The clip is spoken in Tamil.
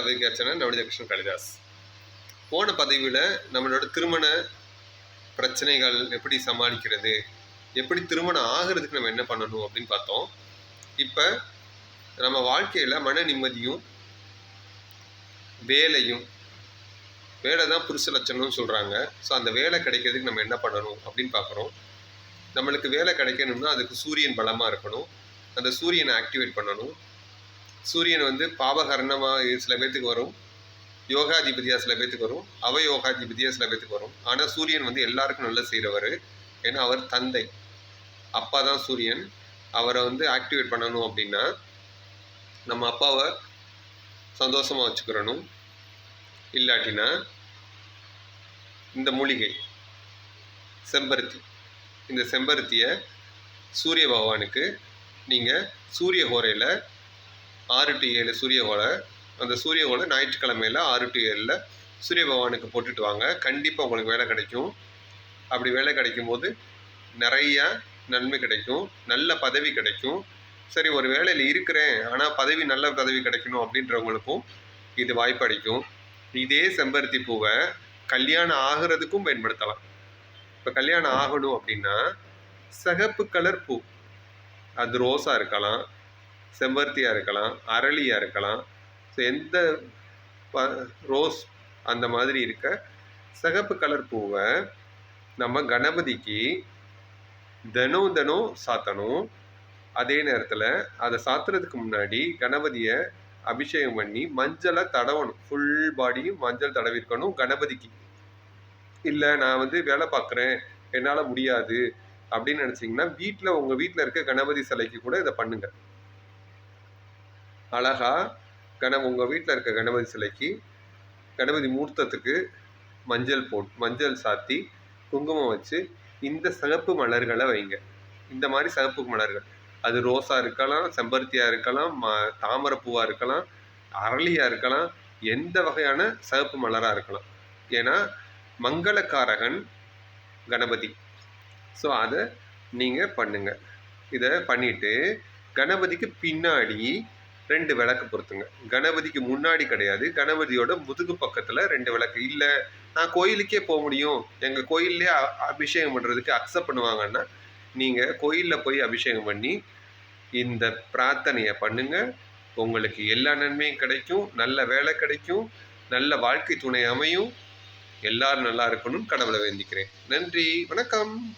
அவைகாச்சன நவனித கிருஷ்ணன் கலிதாஸ் போன பதிவில் நம்மளோட திருமண பிரச்சனைகள் எப்படி சமாளிக்கிறது எப்படி திருமணம் ஆகிறதுக்கு நம்ம என்ன பண்ணணும் அப்படின்னு பார்த்தோம். இப்போ நம்ம வாழ்க்கையில் மன நிம்மதியும் வேலையும் வேலை தான் புருஷ லட்சணம்னு சொல்கிறாங்க ஸோ அந்த வேலை கிடைக்கிறதுக்கு நம்ம என்ன பண்ணணும் அப்படின்னு பார்க்குறோம். நம்மளுக்கு வேலை கிடைக்கணும்னா அதுக்கு சூரியன் பலமாக இருக்கணும். அந்த சூரியனை ஆக்டிவேட் பண்ணணும். சூரியன் வந்து பாவகரணமாக சில பேர்த்துக்கு வரும். யோகாதிபதியாக சில பேர்த்துக்கு வரும். அவயோகாதிபதியாக சில பேர்த்துக்கு வரும். ஆனால் சூரியன் வந்து எல்லாருக்கும் நல்ல செய்கிறவர் ஏன்னா அவர் தந்தை. அப்பா தான் சூரியன். அவரை வந்து ஆக்டிவேட் பண்ணணும் அப்படின்னா நம்ம அப்பாவை சந்தோஷமாக வச்சுக்கிறணும். இல்லாட்டினா இந்த மூலிகை செம்பருத்தி. இந்த செம்பருத்தியை சூரிய பகவானுக்கு நீங்கள் சூரிய ஹோரையில் ஆறு டு ஏழு சூரிய ஹோரை அந்த சூரிய ஹோரை ஞாயிற்றுக்கிழமையில் ஆறு டு ஏழில் சூரிய பகவானுக்கு போட்டுட்டு வாங்க. கண்டிப்பாக உங்களுக்கு வேலை கிடைக்கும். அப்படி வேலை கிடைக்கும் போது நிறைய நன்மை கிடைக்கும். நல்ல பதவி கிடைக்கும். சரி ஒரு வேலையில் இருக்கிறேன். ஆனால் பதவி நல்ல பதவி கிடைக்கணும் அப்படின்றவங்களுக்கும் இது வாய்ப்பளிக்கும் இதே செம்பருத்தி பூவை கல்யாணம் ஆகிறதுக்கும் பயன்படுத்தலாம். இப்போ கல்யாணம் ஆகணும் அப்படின்னா சிகப்பு கலர் பூ. அது ரோஸாக இருக்கலாம். செம்பருத்தியாக இருக்கலாம் அரளியாக இருக்கலாம். ஸோ எந்த ப ரோஸ் அந்த மாதிரி இருக்க சிகப்பு கலர் பூவை நம்ம கணபதிக்கு தினம் தினம் சாத்தணும். அதே நேரத்தில் அதை சாத்துறதுக்கு முன்னாடி கணபதியை அபிஷேகம் பண்ணி மஞ்சளை தடவணும். ஃபுல் பாடியும் மஞ்சள் தடவிருக்கணும் கணபதிக்கு. இல்லை நான் வந்து வேலை பார்க்குறேன் என்னால் முடியாது அப்படின்னு நினச்சிங்கன்னா வீட்டில் உங்கள் வீட்டில் இருக்க கணபதி சிலைக்கு கூட இதை பண்ணுங்கள் அழகா கண உங்கள் வீட்டில் இருக்க கணபதி சிலைக்கு கணபதி மூர்த்தத்துக்கு மஞ்சள் போட் மஞ்சள் சாத்தி குங்குமம் வச்சு இந்த சிகப்பு மலர்களை வைங்க. இந்த மாதிரி சிகப்பு மலர்கள். அது ரோஸாக இருக்கலாம் செம்பருத்தியாக இருக்கலாம் ம தாமரைப்பூவாக இருக்கலாம் அரளியாக இருக்கலாம் எந்த வகையான சிகப்பு மலராக இருக்கலாம். ஏன்னா மங்களக்காரகன் கணபதி. ஸோ அதை நீங்கள் பண்ணுங்கள் இதை பண்ணிவிட்டு கணபதிக்கு பின்னாடி ரெண்டு விளக்கு பொறுத்துங்க. கணபதிக்கு முன்னாடி கிடையாது. கணபதியோட முதுகு பக்கத்தில் ரெண்டு விளக்கு. இல்லை நான் கோயிலுக்கே போக முடியும். எங்கள் கோயிலே அபிஷேகம் பண்ணுறதுக்கு அக்செப்ட் பண்ணுவாங்கன்னா நீங்கள் கோயிலில் போய் அபிஷேகம் பண்ணி இந்த பிரார்த்தனையை பண்ணுங்கள் உங்களுக்கு எல்லா நன்மையும் கிடைக்கும். நல்ல வேலை கிடைக்கும். நல்ல வாழ்க்கை துணை அமையும். எல்லாரும் நல்லா இருக்கணும்னு கடவுளை வேண்டிக்கிறேன். நன்றி. வணக்கம்.